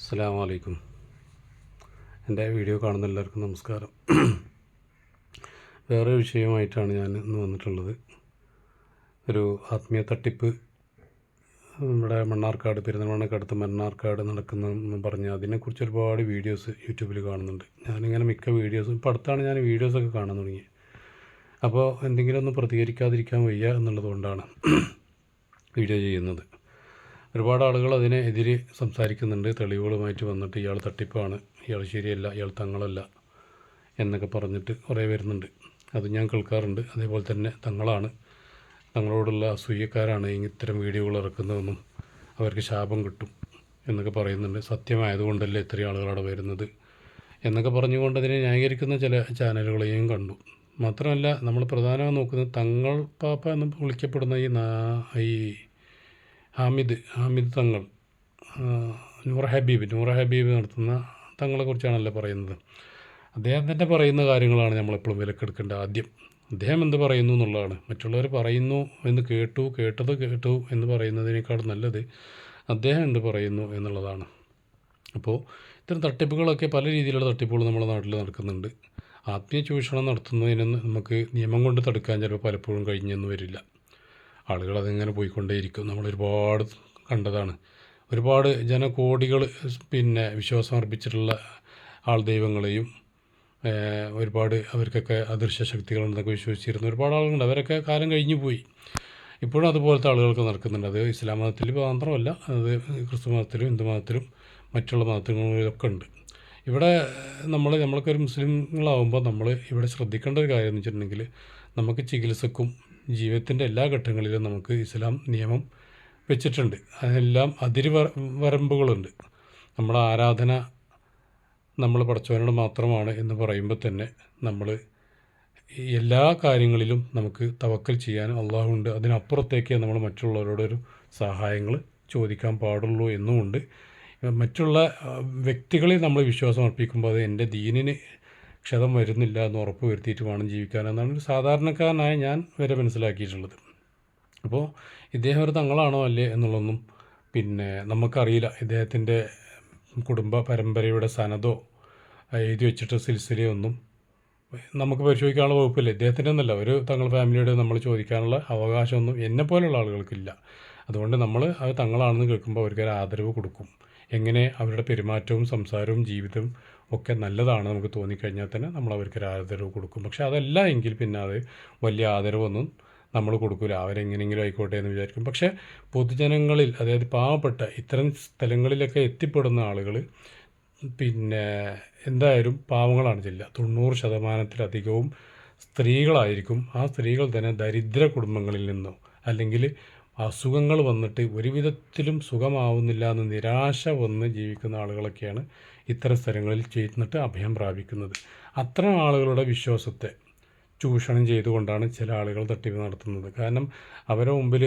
അസ്സാം എന്റെ വീഡിയോ കാണുന്ന എല്ലാവർക്കും നമസ്കാരം. വേറെ വിഷയമായിട്ടാണ് ഞാൻ ഇന്ന് വന്നിട്ടുള്ളത്. ഒരു ആത്മീയ തട്ടിപ്പ്. നമ്മുടെ മണ്ണാർക്കാട് പെരുന്തൽമണ്ണക്കടുത്ത് മണ്ണാർക്കാട് നടക്കുന്ന പറഞ്ഞ് അതിനെക്കുറിച്ച് ഒരുപാട് വീഡിയോസ് യൂട്യൂബിൽ കാണുന്നുണ്ട്. ഞാനിങ്ങനെ മിക്ക വീഡിയോസും ഇപ്പോൾ അടുത്താണ് ഞാൻ വീഡിയോസൊക്കെ കാണാൻ തുടങ്ങിയത്. അപ്പോൾ എന്തെങ്കിലും ഒന്ന് പ്രതികരിക്കാതിരിക്കാൻ വയ്യ എന്നുള്ളതുകൊണ്ടാണ് വീഡിയോ ചെയ്യുന്നത്. ഒരുപാട് ആളുകൾ അതിനെതിരെ സംസാരിക്കുന്നുണ്ട്. തെളിവുകളുമായിട്ട് വന്നിട്ട് ഇയാൾ തട്ടിപ്പാണ്. ഇയാൾ ശരിയല്ല ഇയാൾ തങ്ങളല്ല എന്നൊക്കെ പറഞ്ഞിട്ട് കുറേ വരുന്നുണ്ട്. അത് ഞാൻ കേൾക്കാറുണ്ട്. അതേപോലെ തന്നെ തങ്ങളാണ്. തങ്ങളോടുള്ള അസൂയക്കാരാണ് ഇത്തരം വീഡിയോകൾ ഇറക്കുന്നതെന്നും അവർക്ക് ശാപം കിട്ടും എന്നൊക്കെ പറയുന്നുണ്ട്. സത്യമായതുകൊണ്ടല്ലേ ഇത്രയും ആളുകളവിടെ വരുന്നത് എന്നൊക്കെ പറഞ്ഞുകൊണ്ട് അതിനെ ന്യായീകരിക്കുന്ന ചില ചാനലുകളെയും കണ്ടു. മാത്രമല്ല നമ്മൾ പ്രധാനമായി നോക്കുന്നത് തങ്ങൾ പാപ്പ എന്ന് വിളിക്കപ്പെടുന്ന ഈ ഈ ഹാമിദ് ഹാമിദ് തങ്ങൾ നൂറ ഹബീബ് നൂറ ഹബീബ് നടത്തുന്ന തങ്ങളെക്കുറിച്ചാണല്ലോ പറയുന്നത്. അദ്ദേഹം തന്നെ പറയുന്ന കാര്യങ്ങളാണ് നമ്മളെപ്പോഴും വിലക്കെടുക്കേണ്ട ആദ്യം. അദ്ദേഹം എന്ത് പറയുന്നു എന്നുള്ളതാണ്. മറ്റുള്ളവർ പറയുന്നു എന്ന് കേട്ടു കേട്ടത് കേട്ടു എന്ന് പറയുന്നതിനേക്കാൾ നല്ലത് അദ്ദേഹം എന്ത് പറയുന്നു എന്നുള്ളതാണ്. അപ്പോൾ ഇത്തരം തട്ടിപ്പുകളൊക്കെ പല രീതിയിലുള്ള തട്ടിപ്പുകൾ നമ്മുടെ നാട്ടിൽ നടക്കുന്നുണ്ട്. ആത്മീയ ചൂഷണം നടത്തുന്നതിന് നമുക്ക് നിയമം കൊണ്ട് തടുക്കാൻ ചിലപ്പോൾ പലപ്പോഴും കഴിഞ്ഞെന്ന് വരില്ല. ആളുകൾ അതിങ്ങനെ പോയിക്കൊണ്ടേയിരിക്കും. നമ്മൾ ഒരുപാട് കണ്ടതാണ്. ഒരുപാട് ജനകോടികൾ പിന്നെ വിശ്വാസം അർപ്പിച്ചിട്ടുള്ള ആൾ ദൈവങ്ങളെയും ഒരുപാട് അവർക്കൊക്കെ അദൃശ്യ ശക്തികളുണ്ടെന്നൊക്കെ വിശ്വസിച്ചിരുന്ന ഒരുപാട് ആളുകളുണ്ട്. അവരൊക്കെ കാലം കഴിഞ്ഞു പോയി. ഇപ്പോഴും അതുപോലത്തെ ആളുകൾക്ക് നടക്കുന്നുണ്ട്. അത് ഇസ്ലാം മതത്തിൽ മാത്രമല്ല അത് ക്രിസ്തു മതത്തിലും ഹിന്ദു മതത്തിലും മറ്റുള്ള മതങ്ങളിലൊക്കെ ഉണ്ട്. ഇവിടെ നമ്മൾ നമ്മളൊക്കെ ഒരു മുസ്ലിങ്ങളാവുമ്പോൾ നമ്മൾ ഇവിടെ ശ്രദ്ധിക്കേണ്ട ഒരു കാര്യം എന്ന് വെച്ചിട്ടുണ്ടെങ്കിൽ നമുക്ക് ചികിത്സക്കും ജീവിതത്തിന്റെ എല്ലാ ഘട്ടങ്ങളിലും നമുക്ക് ഇസ്ലാം നിയമം വെച്ചിട്ടുണ്ട്. അതിനെല്ലാം അതിര് വര- വരമ്പുകളുണ്ട് നമ്മുടെ ആരാധന നമ്മൾ പഠിച്ചവനോട് മാത്രമാണ് എന്ന് പറയുമ്പോൾ തന്നെ നമ്മൾ എല്ലാ കാര്യങ്ങളിലും നമുക്ക് തവക്കൽ ചെയ്യാൻ അള്ളാഹുണ്ട്. അതിനപ്പുറത്തേക്ക് നമ്മൾ മറ്റുള്ളവരോടൊരു സഹായങ്ങൾ ചോദിക്കാൻ പാടുള്ളൂ എന്നുമുണ്ട്. മറ്റുള്ള വ്യക്തികളിൽ വ്യക്തികളെ നമ്മൾ വിശ്വാസം അർപ്പിക്കുമ്പോൾ അത് എന്റെ ദീനിന് ക്ഷതം വരുന്നില്ല എന്ന് ഉറപ്പ് വരുത്തിയിട്ട് വേണം ജീവിക്കാൻ എന്നാണ് ഒരു സാധാരണക്കാരനായ ഞാൻ വരെ മനസ്സിലാക്കിയിട്ടുള്ളത്. അപ്പോൾ ഇദ്ദേഹം ഒരു തങ്ങളാണോ അല്ലേ എന്നുള്ളതൊന്നും പിന്നെ നമുക്കറിയില്ല. ഇദ്ദേഹത്തിന്റെ കുടുംബ പരമ്പരയുടെ സനതോ എഴുതി വെച്ചിട്ട് സിൽസിലയോ ഒന്നും നമുക്ക് പരിശോധിക്കാനുള്ള വകുപ്പില്ല. ഇദ്ദേഹത്തിന്റെ ഒന്നല്ല ഒരു തങ്ങൾ ഫാമിലിയുടെ നമ്മൾ ചോദിക്കാനുള്ള അവകാശമൊന്നും എന്നെ പോലെയുള്ള ആളുകൾക്കില്ല. അതുകൊണ്ട് നമ്മൾ അത് തങ്ങളാണെന്ന് കേൾക്കുമ്പോൾ അവർക്കൊരു ആദരവ് കൊടുക്കും. എങ്ങനെ അവരുടെ പെരുമാറ്റവും സംസാരവും ജീവിതവും ഒക്കെ നല്ലതാണ് നമുക്ക് തോന്നിക്കഴിഞ്ഞാൽ തന്നെ നമ്മൾ അവർക്ക് ഒരു ആദരവ് കൊടുക്കും. പക്ഷെ അതല്ല എങ്കിൽ പിന്നെ അത് വലിയ ആദരവൊന്നും നമ്മൾ കൊടുക്കില്ല അവരെങ്ങനെയെങ്കിലും ആയിക്കോട്ടെ എന്ന് വിചാരിക്കും. പക്ഷേ പൊതുജനങ്ങളിൽ അതായത് പാവപ്പെട്ട ഇത്തരം സ്ഥലങ്ങളിലൊക്കെ എത്തിപ്പെടുന്ന ആളുകൾ പിന്നെ എന്തായാലും പാവങ്ങളാണ് ജില്ല തൊണ്ണൂറ് ശതമാനത്തിലധികവും സ്ത്രീകളായിരിക്കും ആ സ്ത്രീകൾ തന്നെ ദരിദ്ര കുടുംബങ്ങളിൽ നിന്നോ അല്ലെങ്കിൽ അസുഖങ്ങൾ വന്നിട്ട് ഒരു വിധത്തിലും സുഖമാവുന്നില്ല എന്ന് നിരാശ വന്ന് ജീവിക്കുന്ന ആളുകളൊക്കെയാണ് ഇത്തരം സ്ഥലങ്ങളിൽ ചെന്നിട്ട് അഭയം പ്രാപിക്കുന്നത്. അത്തരം ആളുകളുടെ വിശ്വാസത്തെ ചൂഷണം ചെയ്തുകൊണ്ടാണ് ചില ആളുകൾ തട്ടിപ്പ് നടത്തുന്നത്. കാരണം അവരുടെ മുമ്പിൽ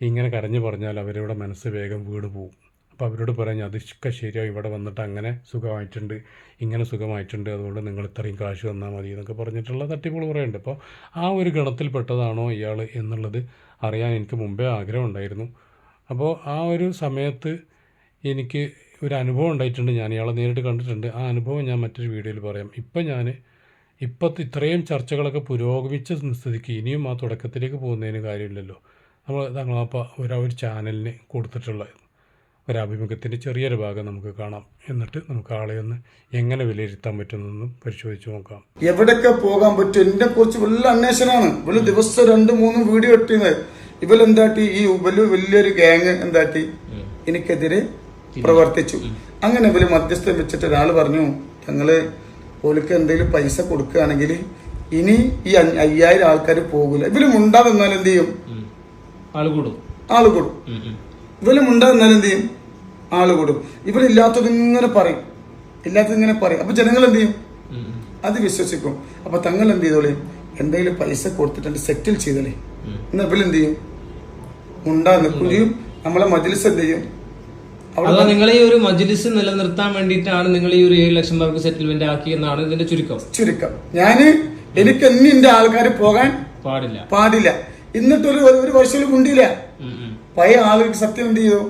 ഇങ്ങനെ കരഞ്ഞു പറഞ്ഞാൽ അവരുടെ മനസ്സ് വേഗം വീട് പോകും അപ്പോൾ അവരോട് പറഞ്ഞു അതൊക്കെ ശരിയോ ഇവിടെ വന്നിട്ട് അങ്ങനെ സുഖമായിട്ടുണ്ട് ഇങ്ങനെ സുഖമായിട്ടുണ്ട് അതുകൊണ്ട് നിങ്ങൾ ഇത്രയും കാശ് തന്നാൽ മതി എന്നൊക്കെ പറഞ്ഞിട്ടുള്ള തട്ടിപ്പുകൾ പറയുന്നുണ്ട് അപ്പോൾ ആ ഒരു ഗണത്തിൽപ്പെട്ടതാണോ ഇയാൾ എന്നുള്ളത് അറിയാൻ എനിക്ക് മുമ്പേ ആഗ്രഹം ഉണ്ടായിരുന്നു. അപ്പോൾ ആ ഒരു സമയത്ത് എനിക്ക് ഒരു അനുഭവം ഉണ്ടായിട്ടുണ്ട്. ഞാൻ ഇയാളെ നേരിട്ട് കണ്ടിട്ടുണ്ട്. ആ അനുഭവം ഞാൻ മറ്റൊരു വീഡിയോയിൽ പറയാം. ഇപ്പം ഞാൻ ഇപ്പോഴത്തെ ഇത്രയും ചർച്ചകളൊക്കെ പുരോഗമിച്ച സ്ഥിതിക്ക് ഇനിയും ആ തുടക്കത്തിലേക്ക് പോകുന്നതിന് കാര്യമില്ലല്ലോ. നമ്മൾ താങ്കളപ്പം ഒരു ഒരു ചാനലിന് കൊടുത്തിട്ടുള്ള ഒരു അഭിമുഖത്തിന്റെ ചെറിയൊരു ഭാഗം നമുക്ക് കാണാം. എന്നിട്ട് നമുക്ക് ആളെ ഒന്ന് എങ്ങനെ വിലയിരുത്താൻ പറ്റുമെന്നൊന്നും പരിശോധിച്ച് നോക്കാം. എവിടെയൊക്കെ പോകാൻ പറ്റും? എന്നെ കുറിച്ച് വലിയ അന്വേഷണമാണ്. ഇവർ ദിവസം രണ്ടു മൂന്നും വീഡിയോ ഇട്ടിരുന്നത്. ഇവലെന്താട്ടി ഈ വലിയ വലിയൊരു ഗ്യാങ് എന്താട്ടി? എനിക്കെതിരെ പ്രവർത്തിച്ചു. അങ്ങനെ ഇവർ മധ്യസ്ഥം വെച്ചിട്ട് ഒരാൾ പറഞ്ഞു ഞങ്ങൾ ഓലിക്ക് എന്തെങ്കിലും പൈസ കൊടുക്കുകയാണെങ്കിൽ ഇനി ഈ അയ്യായിരം ആൾക്കാർ പോകൂല. ഇവരും ഉണ്ടാകുന്നാൽ എന്ത് ചെയ്യും? ആൾ കൂടും. ആൾ കൂടും. ഇവർ മുണ്ടാതെ എന്ത് ചെയ്യും? ആൾ കൂടും ഇവരില്ലാത്തത് ഇങ്ങനെ പറയും. ഇല്ലാത്തത് ഇങ്ങനെ പറയും. അപ്പൊ ജനങ്ങൾ എന്ത് ചെയ്യും? അത് വിശ്വസിക്കും. അപ്പൊ തങ്ങൾ എന്ത് ചെയ്തോളേ? എന്തെങ്കിലും പൈസ കൊടുത്തിട്ടുണ്ട് സെറ്റിൽ ചെയ്തോളേ. എന്നാ ഇവർ എന്ത് ചെയ്യും? ഉണ്ടാ നിൽക്കുകയും നമ്മളെ മജിലിസ് എന്ത് ചെയ്യും? അതാ നിങ്ങൾ ഈ ഒരു മജ്ലിസ് നിലനിർത്താൻ വേണ്ടിയിട്ടാണ് നിങ്ങൾ ഈ ഒരു ഏഴ് ലക്ഷം പേർക്ക് സെറ്റിൽമെന്റ് ആക്കി എന്നാണ് ഇതിന്റെ ചുരുക്കം. ചുരുക്കം. ഞാൻ എനിക്ക് ഇനി എന്റെ ആൾക്കാർ പോകാൻ പാടില്ല. പാടില്ല. എന്നിട്ടൊരു ഒരു വർഷം കൊണ്ടില്ല. പഴയ ആളുകൾക്ക് സത്യം എന്ത് ചെയ്തു?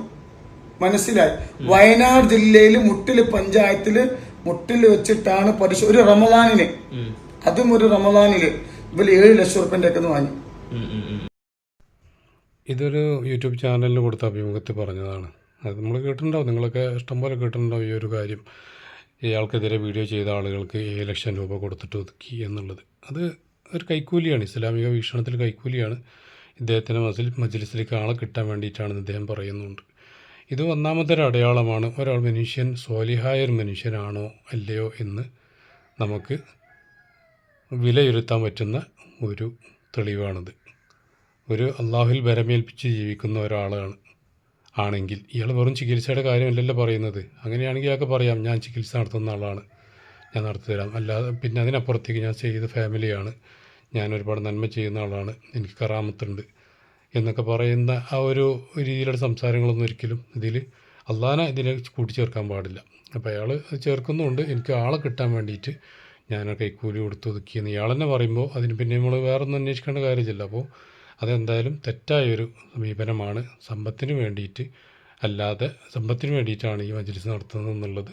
മനസ്സിലായി. വയനാട് ജില്ലയിൽ മുട്ടിൽ പഞ്ചായത്തിൽ മുട്ടിൽ വെച്ചിട്ടാണ് പരിശോ ഒരു റമദാനിന് അതും ഒരു റമദാനിൽ. ഇവർ ഏഴ് ലക്ഷം റുപ്യന്റെ ഒക്കെ വാങ്ങി. ഇതൊരു യൂട്യൂബ് ചാനലിന് കൊടുത്ത അഭിമുഖത്തിൽ പറഞ്ഞതാണ്. അത് നമ്മൾ കേട്ടിട്ടുണ്ടാവും. നിങ്ങളൊക്കെ ഇഷ്ടംപോലെ കേട്ടിട്ടുണ്ടാവും ഈ ഒരു കാര്യം. ഇയാൾക്കെതിരെ വീഡിയോ ചെയ്ത ആളുകൾക്ക് ഏഴ് ലക്ഷം രൂപ കൊടുത്തിട്ട് ഒതുക്കി എന്നുള്ളത്. അത് ഒരു കൈക്കൂലിയാണ്. ഇസ്ലാമിക വീക്ഷണത്തിൽ കൈക്കൂലിയാണ്. ഇദ്ദേഹത്തിന്റെ മസിൽ മജ്ലിസിലേക്ക് ആളെ കിട്ടാൻ വേണ്ടിയിട്ടാണെന്ന് ഇദ്ദേഹം പറയുന്നുണ്ട്. ഇത് ഒന്നാമത്തെ ഒരു അടയാളമാണ്. ഒരാൾ മനുഷ്യൻ സ്വാലിഹായ ഒരു മനുഷ്യനാണോ അല്ലയോ എന്ന് നമുക്ക് വിലയിരുത്താൻ പറ്റുന്ന ഒരു തെളിവാണിത്. ഒരു അള്ളാഹുൽ ബരമേൽപ്പിച്ച് ജീവിക്കുന്ന ഒരാളാണ് ആണെങ്കിൽ ഇയാൾ വെറും ചികിത്സയുടെ കാര്യമല്ലല്ലോ പറയുന്നത്. അങ്ങനെയാണെങ്കിൽ ഇയാൾക്ക് പറയാം ഞാൻ ചികിത്സ നടത്തുന്ന ആളാണ്. ഞാൻ നടത്തിത്തരാം. അല്ലാതെ പിന്നെ അതിനപ്പുറത്തേക്ക് ഞാൻ ചെയ്ത ഫാമിലിയാണ്. ഞാൻ ഒരുപാട് നന്മ ചെയ്യുന്ന ആളാണ്. എനിക്ക് കറാമത്തുണ്ട്. എന്നൊക്കെ പറയുന്ന ആ ഒരു രീതിയിലുള്ള സംസാരങ്ങളൊന്നും ഒരിക്കലും ഇതിൽ അള്ളാഹാനെ ഇതിനെ കൂട്ടിച്ചേർക്കാൻ പാടില്ല. അപ്പോൾ അയാൾ ചേർക്കുന്നുണ്ട്. എനിക്ക് ആളെ കിട്ടാൻ വേണ്ടിയിട്ട് ഞാൻ കൈക്കൂലി കൊടുത്ത് ഒതുക്കിയെന്ന് ഇയാൾ തന്നെ പറയുമ്പോൾ അതിന് പിന്നെ നമ്മൾ വേറൊന്നും അന്വേഷിക്കേണ്ട കാര്യമില്ല അപ്പോൾ അതെന്തായാലും തെറ്റായൊരു സമീപനമാണ്. സമ്പത്തിന് വേണ്ടിയിട്ട് അല്ലാതെ സമ്പത്തിന് വേണ്ടിയിട്ടാണ് ഈ മജ്ലിസ് നടത്തുന്നത് എന്നുള്ളത്.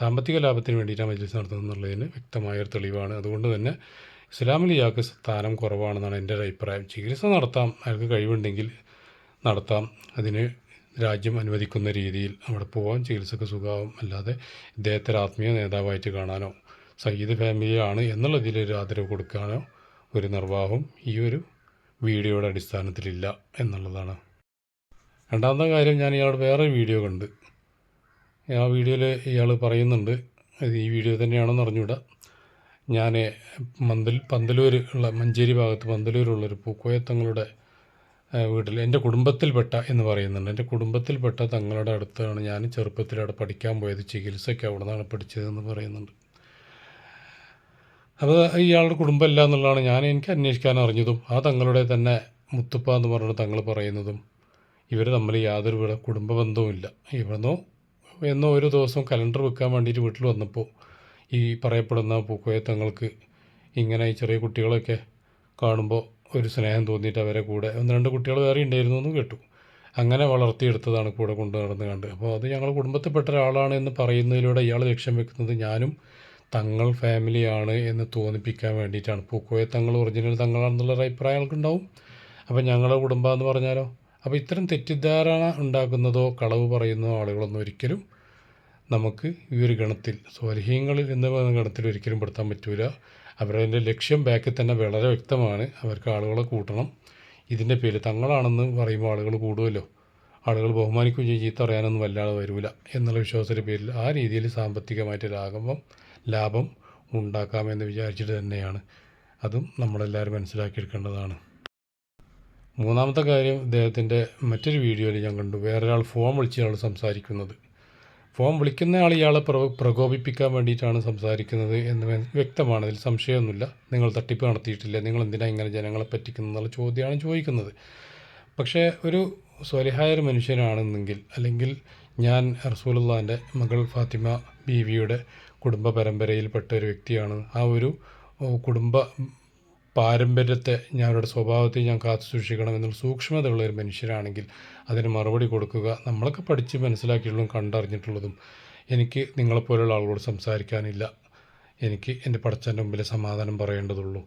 സാമ്പത്തിക ലാഭത്തിന് വേണ്ടിയിട്ടാണ് മജ്ലിസ് നടത്തുന്നത് എന്നുള്ളതിന് വ്യക്തമായൊരു തെളിവാണ്. അതുകൊണ്ട് തന്നെ ഇസ്ലാമിൽ ഇയാൾക്ക് സ്ഥാനം കുറവാണെന്നാണ് എന്റെ ഒരു അഭിപ്രായം. ചികിത്സ നടത്താം അയാൾക്ക് കഴിവുണ്ടെങ്കിൽ നടത്താം. അതിന് രാജ്യം അനുവദിക്കുന്ന രീതിയിൽ അവിടെ പോകാൻ ചികിത്സക്ക് സുഖമാവും. അല്ലാതെ ഇദ്ദേഹത്തെ ഒരു ആത്മീയ നേതാവായിട്ട് കാണാനോ സയ്യിദ് ഫാമിലിയാണ് എന്നുള്ളതിൽ ഒരു ആദരവ് കൊടുക്കാനോ ഒരു നിർവാഹവും ഈ ഒരു വീഡിയോയുടെ അടിസ്ഥാനത്തിലില്ല എന്നുള്ളതാണ്. രണ്ടാമത്തെ കാര്യം ഞാൻ ഇയാളുടെ വേറെ വീഡിയോ കണ്ട്. ആ വീഡിയോയിൽ ഇയാൾ പറയുന്നുണ്ട് ഈ വീഡിയോ തന്നെയാണെന്ന് അറിഞ്ഞൂടാ ഞാൻ മന്ദൽ പന്തലൂർ ഉള്ള മഞ്ചേരി ഭാഗത്ത് പന്തലൂരുള്ളൊരു പൂക്കോയ തങ്ങളുടെ വീട്ടിൽ എന്റെ കുടുംബത്തിൽപ്പെട്ട എന്ന് പറയുന്നുണ്ട്. എന്റെ കുടുംബത്തിൽപ്പെട്ട തങ്ങളുടെ അടുത്താണ് ഞാൻ ചെറുപ്പത്തിൽ അവിടെ പഠിക്കാൻ പോയത്. ചികിത്സയ്ക്ക് അവിടെ നിന്നാണ് പഠിച്ചതെന്ന് പറയുന്നുണ്ട്. അപ്പോൾ ഇയാളുടെ കുടുംബമല്ല എന്നുള്ളതാണ് ഞാൻ എനിക്ക് അന്വേഷിക്കാൻ അറിഞ്ഞതും ആ തങ്ങളുടെ തന്നെ മുത്തുപ്പ എന്ന് പറഞ്ഞ തങ്ങൾ പറയുന്നതും. ഇവർ തമ്മിൽ യാതൊരു കുടുംബ ബന്ധവുമില്ല ഇവിടുന്നോ എന്നോ ഒരു ദിവസം കലണ്ടർ വെക്കാൻ വേണ്ടിയിട്ട് വീട്ടിൽ വന്നപ്പോൾ ഈ പറയപ്പെടുന്ന പൂക്കോയത്തങ്ങൾക്ക് ഇങ്ങനെ ഈ ചെറിയ കുട്ടികളൊക്കെ കാണുമ്പോൾ ഒരു സ്നേഹം തോന്നിയിട്ട് അവരെ കൂടെ ഒന്ന് രണ്ട് കുട്ടികൾ വേറെ ഉണ്ടായിരുന്നു എന്ന് കേട്ടു. അങ്ങനെ വളർത്തിയെടുത്തതാണ് കൂടെ കൊണ്ട് നടന്ന് കണ്ട്. അപ്പോൾ അത് ഞങ്ങൾ കുടുംബത്തിൽപ്പെട്ട ഒരാളാണ് എന്ന് പറയുന്നതിലൂടെ ഇയാൾ ലക്ഷ്യം വെക്കുന്നത് ഞാനും തങ്ങൾ ഫാമിലിയാണ് എന്ന് തോന്നിപ്പിക്കാൻ വേണ്ടിയിട്ടാണ്. പൂക്കോയ തങ്ങൾ ഒറിജിനൽ തങ്ങളാണെന്നുള്ള ഒരു അഭിപ്രായം ആൾക്കുണ്ടാവും അപ്പോൾ ഞങ്ങളുടെ കുടുംബം എന്ന് പറഞ്ഞാലോ? അപ്പോൾ ഇത്തരം തെറ്റിദ്ധാരണ ഉണ്ടാക്കുന്നതോ കളവ് പറയുന്നതോ ആളുകളൊന്നും ഒരിക്കലും നമുക്ക് ഈ ഒരു ഗണത്തിൽ സ്വാലിഹ്യങ്ങളിൽ എന്ന് ഗണത്തിൽ ഒരിക്കലും പെടുത്താൻ പറ്റൂല. അവരുടെ ലക്ഷ്യം ബാക്കിൽ തന്നെ വളരെ വ്യക്തമാണ്. അവർക്ക് ആളുകളെ കൂട്ടണം. ഇതിന്റെ പേര് തങ്ങളാണെന്ന് പറയുമ്പോൾ ആളുകൾ കൂടുമല്ലോ ആളുകൾ ബഹുമാനിക്കുകയും ചെയ്യും. ചീത്ത പറയാനൊന്നും വല്ലാതെ വരില്ല എന്നുള്ള വിശ്വാസത്തിന്റെ പേരിൽ ആ രീതിയിൽ സാമ്പത്തികമായിട്ട് ലാഭം ലാഭം ഉണ്ടാക്കാമെന്ന് വിചാരിച്ചിട്ട് തന്നെയാണ്. അതും നമ്മളെല്ലാവരും മനസ്സിലാക്കിയെടുക്കേണ്ടതാണ്. മൂന്നാമത്തെ കാര്യം ഇദ്ദേഹത്തിന്റെ മറ്റൊരു വീഡിയോയിൽ ഞാൻ കണ്ടു. വേറൊരാൾ ഫോൺ വിളിച്ച് ആൾ സംസാരിക്കുന്നത്. ഫോൺ വിളിക്കുന്ന ആൾ ഇയാളെ പ്ര പ്രകോപിപ്പിക്കാൻ വേണ്ടിയിട്ടാണ് സംസാരിക്കുന്നത് എന്ന് വ്യക്തമാണ്. അതിൽ സംശയമൊന്നുമില്ല. നിങ്ങൾ തട്ടിപ്പ് നടത്തിയിട്ടില്ല? നിങ്ങൾ എന്തിനാണ് ഇങ്ങനെ ജനങ്ങളെ പറ്റിക്കുന്നത് എന്നുള്ള ചോദ്യമാണ് ചോദിക്കുന്നത്. പക്ഷേ ഒരു സ്വലിഹായ ഒരു മനുഷ്യനാണെന്നെങ്കിൽ അല്ലെങ്കിൽ ഞാൻ റസൂലുള്ളാന്റെ മകൾ ഫാത്തിമ ബീവിയുടെ കുടുംബ പരമ്പരയിൽപ്പെട്ട ഒരു വ്യക്തിയാണ്. ആ ഒരു കുടുംബ പാരമ്പര്യത്തെ ഞാൻ സ്വഭാവത്തെ ഞാൻ കാത്തു സൂക്ഷിക്കണം എന്നുള്ള സൂക്ഷ്മതയുള്ള ഒരു മനുഷ്യരാണെങ്കിൽ അതിന് മറുപടി കൊടുക്കുക നമ്മളൊക്കെ പഠിച്ച് മനസ്സിലാക്കിയിട്ടുള്ളതും കണ്ടറിഞ്ഞിട്ടുള്ളതും എനിക്ക് നിങ്ങളെപ്പോലുള്ള ആളുകളോട് സംസാരിക്കാനില്ല. എനിക്ക് എന്റെ പടച്ചന്റെ മുമ്പിൽ സമാധാനം പറയേണ്ടതുള്ളൂ.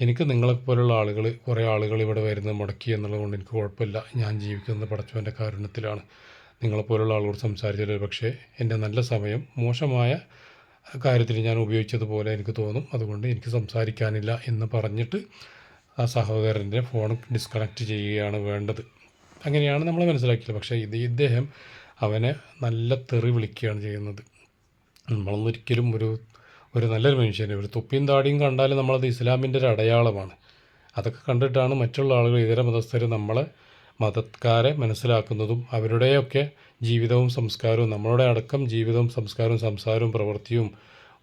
എനിക്ക് നിങ്ങളെപ്പോലുള്ള ആളുകൾ കുറേ ആളുകൾ ഇവിടെ വരുന്നത് മുടക്കി എന്നുള്ളത് കൊണ്ട് എനിക്ക് കുഴപ്പമില്ല. ഞാൻ ജീവിക്കുന്നത് പടച്ചവന്റെ കാരുണ്യത്തിലാണ്. നിങ്ങളെപ്പോലുള്ള ആളുകളോട് സംസാരിച്ചത് പക്ഷേ എന്റെ നല്ല സമയം മോശമായ കാര്യത്തിൽ ഞാൻ ഉപയോഗിച്ചതുപോലെ എനിക്ക് തോന്നും. അതുകൊണ്ട് എനിക്ക് സംസാരിക്കാനില്ല എന്ന് പറഞ്ഞിട്ട് ആ സഹോദരന്റെ ഫോൺ ഡിസ്കണക്ട് ചെയ്യുകയാണ് വേണ്ടത്. അങ്ങനെയാണ് നമ്മൾ മനസ്സിലാക്കിയത്. പക്ഷേ ഇത് ഇദ്ദേഹം അവനെ നല്ല തെറി വിളിക്കുകയാണ് ചെയ്യുന്നത്. നമ്മളൊന്നും ഒരിക്കലും ഒരു ഒരു നല്ലൊരു മനുഷ്യനെ ഒരു തൊപ്പിയും താടിയും കണ്ടാലും നമ്മളത് ഇസ്ലാമിന്റെ ഒരു അടയാളമാണ്. അതൊക്കെ കണ്ടിട്ടാണ് മറ്റുള്ള ആളുകൾ ഇതര മതസ്ഥർ നമ്മളെ മതക്കാരെ മനസ്സിലാക്കുന്നതും അവരുടെയൊക്കെ ജീവിതവും സംസ്കാരവും നമ്മളുടെ അടക്കം ജീവിതവും സംസ്കാരവും സംസാരവും പ്രവൃത്തിയും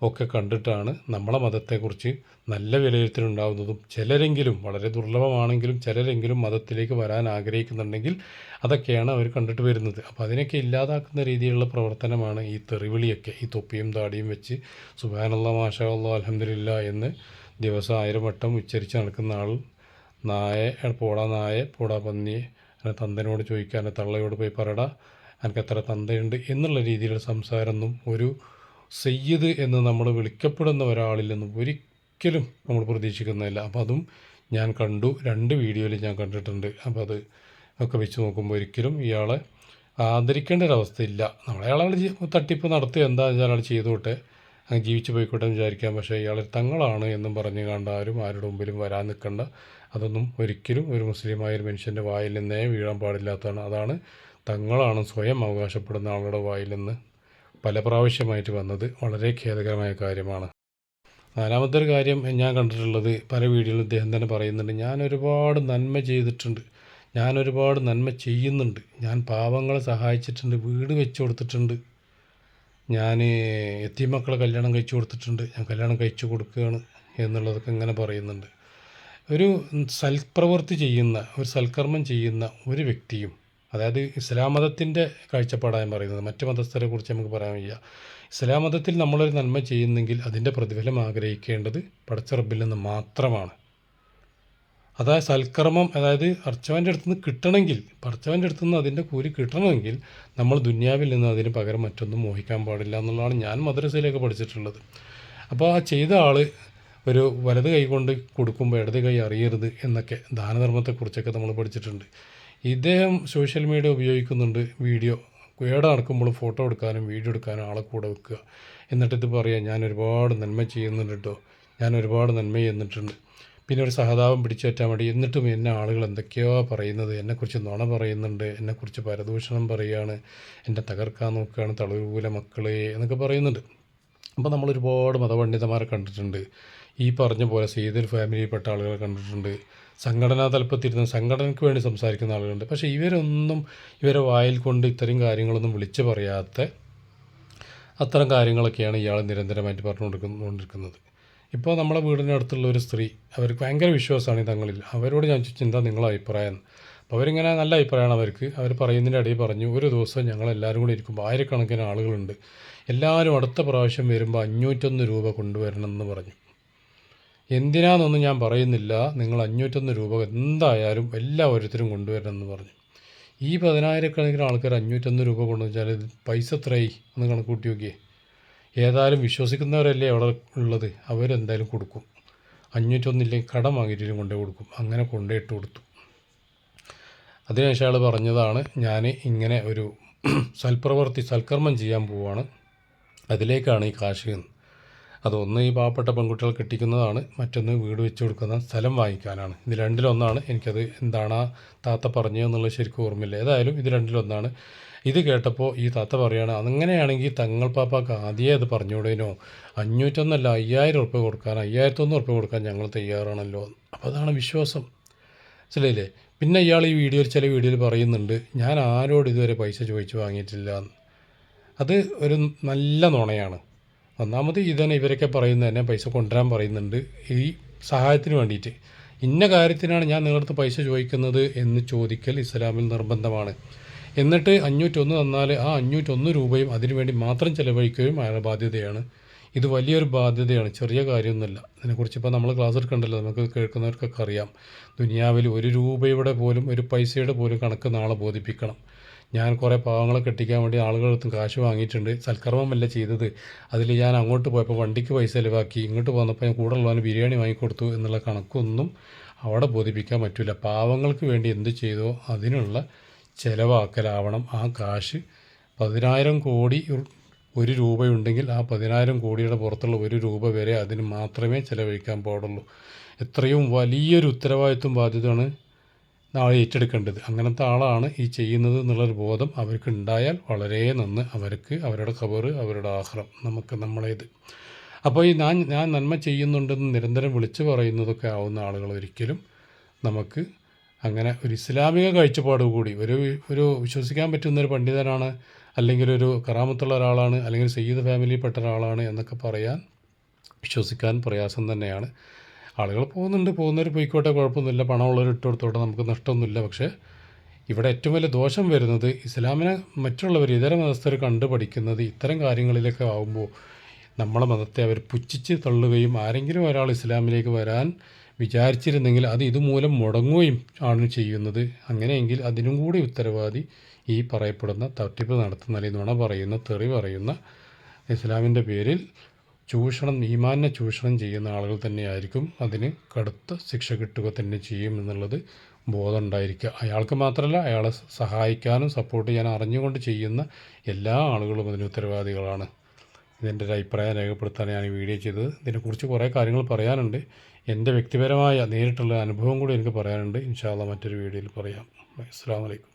ഒക്കെ കണ്ടിട്ടാണ് നമ്മളെ മതത്തെക്കുറിച്ച് നല്ല വിലയിരുത്തലുണ്ടാകുന്നതും ചിലരെങ്കിലും വളരെ ദുർലഭമാണെങ്കിലും ചിലരെങ്കിലും മതത്തിലേക്ക് വരാൻ ആഗ്രഹിക്കുന്നുണ്ടെങ്കിൽ അതൊക്കെയാണ് അവർ കണ്ടിട്ട് വരുന്നത്. അപ്പോൾ അതിനൊക്കെ ഇല്ലാതാക്കുന്ന രീതിയിലുള്ള പ്രവർത്തനമാണ് ഈ തെറിവിളിയൊക്കെ. ഈ തൊപ്പിയും താടിയും വെച്ച് സുബാനുള്ള മാഷാ അല്ലാ അലഹമില്ല എന്ന് ദിവസം ആയിരം വട്ടം ഉച്ചരിച്ച് നടക്കുന്ന ആൾ നായ പോടാ നായ പോടാ പന്നിയെ അങ്ങനെ തന്തനോട് ചോദിക്കാൻ തള്ളയോട് പോയി പറടാ എനിക്ക് എത്ര തന്തയുണ്ട് എന്നുള്ള രീതിയിലുള്ള സംസാരമൊന്നും ഒരു സയ്യിദ് എന്ന് നമ്മൾ വിളിക്കപ്പെടുന്ന ഒരാളിൽ നിന്നും ഒരിക്കലും നമ്മൾ പ്രതീക്ഷിക്കുന്നില്ല അപ്പോൾ അതും ഞാൻ കണ്ടു രണ്ട് വീഡിയോയിൽ ഞാൻ കണ്ടിട്ടുണ്ട്. അപ്പോൾ അത് ഒക്കെ വെച്ച് നോക്കുമ്പോൾ ഒരിക്കലും ഇയാളെ ആദരിക്കേണ്ട ഒരവസ്ഥയില്ല. നമ്മളയാളെ തട്ടിപ്പ് നടത്തി എന്താ വെച്ചാൽ അയാൾ ചെയ്തോട്ടെ. അങ്ങ് ജീവിച്ചു പോയിക്കോട്ടെ എന്ന് വിചാരിക്കാം. പക്ഷേ ഇയാൾ തങ്ങളാണ് എന്നും പറഞ്ഞ് കണ്ട ആരും ആരുടെ മുമ്പിലും വരാൻ നിൽക്കണ്ട. അതൊന്നും ഒരിക്കലും ഒരു മുസ്ലിമായ ഒരു മനുഷ്യന്റെ വായിൽ നിന്നേ വീഴാൻ പാടില്ലാത്തതാണ്. അതാണ് തങ്ങളാണ് സ്വയം അവകാശപ്പെടുന്ന ആളുടെ വായിൽ നിന്ന് പല പ്രാവശ്യമായിട്ട് വന്നത് വളരെ ഖേദകരമായ കാര്യമാണ്. നാലാമത്തെ ഒരു കാര്യം ഞാൻ കണ്ടിട്ടുള്ളത് പല വീഡിയോയിലും ഇദ്ദേഹം തന്നെ പറയുന്നുണ്ട്. ഞാൻ ഒരുപാട് നന്മ ചെയ്തിട്ടുണ്ട്. ഞാൻ ഒരുപാട് നന്മ ചെയ്യുന്നുണ്ട്. ഞാൻ പാവങ്ങളെ സഹായിച്ചിട്ടുണ്ട്. വീട് വെച്ചു കൊടുത്തിട്ടുണ്ട്. ഞാൻ എത്തിമക്കളെ കല്യാണം കഴിച്ചു കൊടുത്തിട്ടുണ്ട്. ഞാൻ കല്യാണം കഴിച്ചു കൊടുക്കുകയാണ് എന്നുള്ളതൊക്കെ ഇങ്ങനെ പറയുന്നുണ്ട്. ഒരു സൽപ്രവൃത്തി ചെയ്യുന്ന ഒരു സൽക്കർമ്മം ചെയ്യുന്ന ഒരു വ്യക്തിയും അതായത് ഇസ്ലാം മതത്തിന്റെ കാഴ്ചപ്പാടാണ് പറയുന്നത്. മറ്റ് മതസ്ഥരെ കുറിച്ച് നമുക്ക് പറയാൻ വയ്യ. ഇസ്ലാം മതത്തിൽ നമ്മളൊരു നന്മ ചെയ്യുന്നെങ്കിൽ അതിന്റെ പ്രതിഫലം ആഗ്രഹിക്കേണ്ടത് പടച്ചറബിൽ നിന്ന് മാത്രമാണ്. അതായത് സൽക്കർമ്മം അതായത് അർച്ചവന്റെ അടുത്ത് നിന്ന് കിട്ടണമെങ്കിൽ അർച്ചവന്റെ അടുത്ത് നിന്ന് അതിന്റെ കൂലി കിട്ടണമെങ്കിൽ നമ്മൾ ദുന്യാവിൽ നിന്ന് അതിന് പകരം മറ്റൊന്നും മോഹിക്കാൻ പാടില്ല എന്നുള്ളതാണ് ഞാൻ മദ്രസയിലേക്ക് പഠിച്ചിട്ടുള്ളത്. അപ്പോൾ ആ ചെയ്ത ആൾ ഒരു വലത് കൈ കൊണ്ട് കൊടുക്കുമ്പോൾ ഇടത് കൈ അറിയരുത് എന്നൊക്കെ ദാനധർമ്മത്തെക്കുറിച്ചൊക്കെ നമ്മൾ പഠിച്ചിട്ടുണ്ട്. ഇദ്ദേഹം സോഷ്യൽ മീഡിയ ഉപയോഗിക്കുന്നുണ്ട് വീഡിയോ. എവിടെ നടക്കുമ്പോഴും ഫോട്ടോ എടുക്കാനും വീഡിയോ എടുക്കാനും ആളെ കൂടെ വെക്കുക. എന്നിട്ട് ഇത് ഞാൻ ഒരുപാട് നന്മ ചെയ്യുന്നുണ്ട് കേട്ടോ ഞാൻ ഒരുപാട് നന്മ ചെയ്യുന്നിട്ടുണ്ട് പിന്നെ ഒരു സഹതാപം പിടിച്ചേറ്റാൻ വേണ്ടി എന്നിട്ടും എന്നെ ആളുകൾ എന്തൊക്കെയോ പറയുന്നത് എന്നെക്കുറിച്ച് നുണ പറയുന്നുണ്ട് എന്നെക്കുറിച്ച് പരദൂഷണം പറയുകയാണ് എന്നെ തകർക്കാൻ നോക്കുകയാണ് തളരൂല മക്കളെ എന്നൊക്കെ പറയുന്നുണ്ട്. അപ്പോൾ നമ്മൾ ഒരുപാട് മതപണ്ഡിതന്മാരെ കണ്ടിട്ടുണ്ട്. ഈ പറഞ്ഞ പോലെ സീതൽ ഫാമിലിയിൽപ്പെട്ട ആളുകളെ കണ്ടിട്ടുണ്ട്. സംഘടനാ തലപ്പത്തിരുന്ന് സംഘടനയ്ക്ക് വേണ്ടി സംസാരിക്കുന്ന ആളുകളുണ്ട്. പക്ഷേ ഇവരൊന്നും ഇവരെ വായിൽ കൊണ്ട് ഇത്തരം കാര്യങ്ങളൊന്നും വിളിച്ചു പറയാത്ത അത്തരം കാര്യങ്ങളൊക്കെയാണ് ഇയാൾ നിരന്തരമായിട്ട് പറഞ്ഞുകൊണ്ടിരിക്കുന്നത് ഇപ്പോൾ നമ്മുടെ വീടിനടുത്തുള്ള ഒരു സ്ത്രീ അവർക്ക് ഭയങ്കര വിശ്വാസമാണ് ഈ തങ്ങളിൽ. അവരോട് ഞാൻ ചോദിച്ചു എന്താ നിങ്ങളെ അഭിപ്രായം? അപ്പോൾ അവരിങ്ങനെ നല്ല അഭിപ്രായമാണ് അവർക്ക്. അവർ പറയുന്നതിന്റെ ഇടയിൽ പറഞ്ഞു ഒരു ദിവസം ഞങ്ങൾ എല്ലാവരും കൂടി ഇരിക്കുമ്പോൾ ആയിരക്കണക്കിന് ആളുകളുണ്ട്. എല്ലാവരും അടുത്ത പ്രാവശ്യം വരുമ്പോൾ അഞ്ഞൂറ്റൊന്ന് രൂപ കൊണ്ടുവരണമെന്ന് പറഞ്ഞു. എന്തിനാണെന്നൊന്നും ഞാൻ പറയുന്നില്ല. നിങ്ങൾ അഞ്ഞൂറ്റൊന്ന് രൂപ എന്തായാലും എല്ലാ ഓരോരുത്തരും കൊണ്ടുവരണമെന്ന് പറഞ്ഞു. ഈ പതിനായിരക്കണക്കിന് ആൾക്കാർ അഞ്ഞൂറ്റൊന്ന് രൂപ കൊണ്ടുവച്ചാൽ പൈസ എത്രയായി? ഒന്ന് കണക്കൂട്ടി നോക്കിയേ. ഏതായാലും വിശ്വസിക്കുന്നവരല്ലേ അവിടെ ഉള്ളത്? അവരെന്തായാലും കൊടുക്കും. അഞ്ഞൂറ്റൊന്നില്ലെങ്കിൽ കടം വാങ്ങിയിട്ടും കൊണ്ടേ കൊടുക്കും. അങ്ങനെ കൊണ്ടേ ഇട്ട് കൊടുത്തു. അതിനുശേഷം അയാൾ പറഞ്ഞതാണ് ഞാൻ ഇങ്ങനെ ഒരു സൽപ്രവർത്തി സൽക്കർമ്മം ചെയ്യാൻ പോവാണ്. അതിലേക്കാണ് ഈ കാശ് എന്ന്. അതൊന്ന് ഈ പാവപ്പെട്ട പെൺകുട്ടികൾ കെട്ടിക്കുന്നതാണ് മറ്റൊന്ന് വീട് വെച്ച് കൊടുക്കുന്ന സ്ഥലം വാങ്ങിക്കാനാണ്. ഇത് രണ്ടിലൊന്നാണ്. എനിക്കത് എന്താണ് ആ താത്ത പറഞ്ഞതെന്നുള്ളത് ശരിക്കും ഓർമ്മയില്ല. ഏതായാലും ഇത് രണ്ടിലൊന്നാണ്. ഇത് കേട്ടപ്പോൾ ഈ താത്ത പറയുകയാണ് അങ്ങനെയാണെങ്കിൽ തങ്ങൾ പാപ്പാക്ക് ആദ്യമേ അത് പറഞ്ഞുകൂടേനോ? അഞ്ഞൂറ്റൊന്നല്ല അയ്യായിരം ഉറുപ്പ്യ കൊടുക്കാൻ അയ്യായിരത്തൊന്ന് ഉറുപ്പ്യ കൊടുക്കാൻ ഞങ്ങൾ തയ്യാറാണല്ലോ. അപ്പോൾ അതാണ് വിശ്വാസം. മനസ്സിലായില്ലേ? പിന്നെ ഇയാൾ ഈ വീഡിയോയിൽ ചില വീഡിയോയിൽ പറയുന്നുണ്ട് ഞാൻ ആരോട് ഇതുവരെ പൈസ ചോദിച്ച് വാങ്ങിയിട്ടില്ല. അത് ഒരു നല്ല നുണയാണ്. ഒന്നാമത് ഇതന്നെ ഇവരൊക്കെ പറയുന്നത് തന്നെ പൈസ കൊണ്ടുവരാൻ പറയുന്നുണ്ട് ഈ സഹായത്തിന് വേണ്ടിയിട്ട്. ഇന്ന കാര്യത്തിനാണ് ഞാൻ നിങ്ങളടുത്ത് പൈസ ചോദിക്കുന്നത് എന്ന് ചോദിക്കൽ ഇസ്ലാമിൽ നിർബന്ധമാണ്. എന്നിട്ട് അഞ്ഞൂറ്റൊന്ന് തന്നാൽ ആ അഞ്ഞൂറ്റൊന്ന് രൂപയും അതിനുവേണ്ടി മാത്രം ചിലവഴിക്കുകയും അയാളുടെ ബാധ്യതയാണ്. ഇത് വലിയൊരു ബാധ്യതയാണ്. ചെറിയ കാര്യമൊന്നുമല്ല. ഇതിനെക്കുറിച്ച് ഇപ്പോൾ നമ്മൾ ക്ലാസ് എടുക്കണ്ടല്ലോ. നമുക്ക് കേൾക്കുന്നവർക്കൊക്കെ അറിയാം. ദുനിയാവിൽ ഒരു രൂപയുടെ പോലും ഒരു പൈസയുടെ പോലും കണക്ക് നാളെ ബോധിപ്പിക്കണം. ഞാൻ കുറേ പാവങ്ങളെ കെട്ടിക്കാൻ വേണ്ടി ആളുകളടുത്തും കാശ് വാങ്ങിയിട്ടുണ്ട്. സൽക്കർമ്മമല്ല ചെയ്തത്. അതിൽ ഞാൻ അങ്ങോട്ട് പോയപ്പോൾ വണ്ടിക്ക് പൈസ ചിലവാക്കി ഇങ്ങോട്ട് പോന്നപ്പോൾ ഞാൻ കൂടെ ഉള്ളവന് ബിരിയാണി വാങ്ങിക്കൊടുത്തു എന്നുള്ള കണക്കൊന്നും അവിടെ ബോധിപ്പിക്കാൻ പറ്റില്ല പാവങ്ങൾക്ക് വേണ്ടി എന്ത് ചെയ്തോ അതിനുള്ള ചിലവാക്കലാവണം. ആ കാശ് പതിനായിരം കോടി ഒരു രൂപയുണ്ടെങ്കിൽ ആ പതിനായിരം കോടിയുടെ പുറത്തുള്ള ഒരു രൂപ വരെ അതിന് മാത്രമേ ചിലവഴിക്കാൻ പാടുള്ളൂ. എത്രയും വലിയൊരു ഉത്തരവാദിത്വം ബാധ്യതയാണ് നാളെ ഏറ്റെടുക്കേണ്ടത്. അങ്ങനത്തെ ആളാണ് ഈ ചെയ്യുന്നത് എന്നുള്ളൊരു ബോധം അവർക്ക് ഉണ്ടായാൽ വളരെ നന്ന് അവർക്ക് അവരുടെ ഖബറ് അവരുടെ ആഹ്റം നമുക്ക് നമ്മളേത്. അപ്പോൾ ഈ ഞാൻ ഞാൻ നന്മ ചെയ്യുന്നുണ്ടെന്ന് നിരന്തരം വിളിച്ചു പറയുന്നതൊക്കെ ആവുന്ന ആളുകൾ ഒരിക്കലും നമുക്ക് അങ്ങനെ ഒരു ഇസ്ലാമിക കാഴ്ചപ്പാട് കൂടി ഒരു ഒരു വിശ്വസിക്കാൻ പറ്റുന്ന ഒരു പണ്ഡിതനാണ് അല്ലെങ്കിൽ ഒരു കറാമത്തുള്ള ഒരാളാണ് അല്ലെങ്കിൽ സയ്യിദ് ഫാമിലിയിൽപ്പെട്ട ഒരാളാണ് എന്നൊക്കെ പറയാൻ വിശ്വസിക്കാൻ പ്രയാസം തന്നെയാണ്. ആളുകൾ പോകുന്നുണ്ട് പോകുന്നവർ പോയിക്കോട്ടെ കുഴപ്പമൊന്നുമില്ല പണമുള്ളവർ ഇട്ട് കൊടുത്തോട്ടെ നമുക്ക് നഷ്ടമൊന്നുമില്ല. പക്ഷേ ഇവിടെ ഏറ്റവും വലിയ ദോഷം വരുന്നത് ഇസ്ലാമിനെ മറ്റുള്ളവർ ഇതര മതസ്ഥർ കണ്ടു പഠിക്കുന്നത് ഇത്തരം കാര്യങ്ങളിലൊക്കെ ആകുമ്പോൾ നമ്മളെ മതത്തെ അവർ പുച്ഛിച്ച് തള്ളുകയും ആരെങ്കിലും ഒരാൾ ഇസ്ലാമിലേക്ക് വരാൻ വിചാരിച്ചിരുന്നെങ്കിൽ അത് ഇതുമൂലം മുടങ്ങുകയും ആണ് ചെയ്യുന്നത്. അങ്ങനെയെങ്കിൽ അതിനും കൂടി ഉത്തരവാദി ഈ പറയപ്പെടുന്ന തട്ടിപ്പ് നടത്തുന്ന അല്ലെങ്കിൽ നുണ പറയുന്ന തെറി പറയുന്ന ഇസ്ലാമിന്റെ പേരിൽ ചൂഷണം ഈമാനെ ചൂഷണം ചെയ്യുന്ന ആളുകൾ തന്നെയായിരിക്കും അതിന് കടുത്ത ശിക്ഷ കിട്ടുക തന്നെ ചെയ്യും എന്നുള്ളത് ബോധം ഉണ്ടായിരിക്കുക. അയാൾക്ക് മാത്രമല്ല അയാളെ സഹായിക്കാനും സപ്പോർട്ട് ചെയ്യാനും അറിഞ്ഞുകൊണ്ട് ചെയ്യുന്ന എല്ലാ ആളുകളും അതിന് ഉത്തരവാദികളാണ്. ഇതെന്റെ ഒരു അഭിപ്രായം രേഖപ്പെടുത്താൻ ഞാൻ ഈ വീഡിയോ ചെയ്തത്. ഇതിനെക്കുറിച്ച് കുറേ കാര്യങ്ങൾ പറയാനുണ്ട്. എന്റെ വ്യക്തിപരമായ നേരിട്ടുള്ള അനുഭവം കൂടി എനിക്ക് പറയാനുണ്ട്. ഇൻഷാല്ല മറ്റൊരു വീഡിയോയിൽ പറയാം. അസ്സാം വലൈക്കും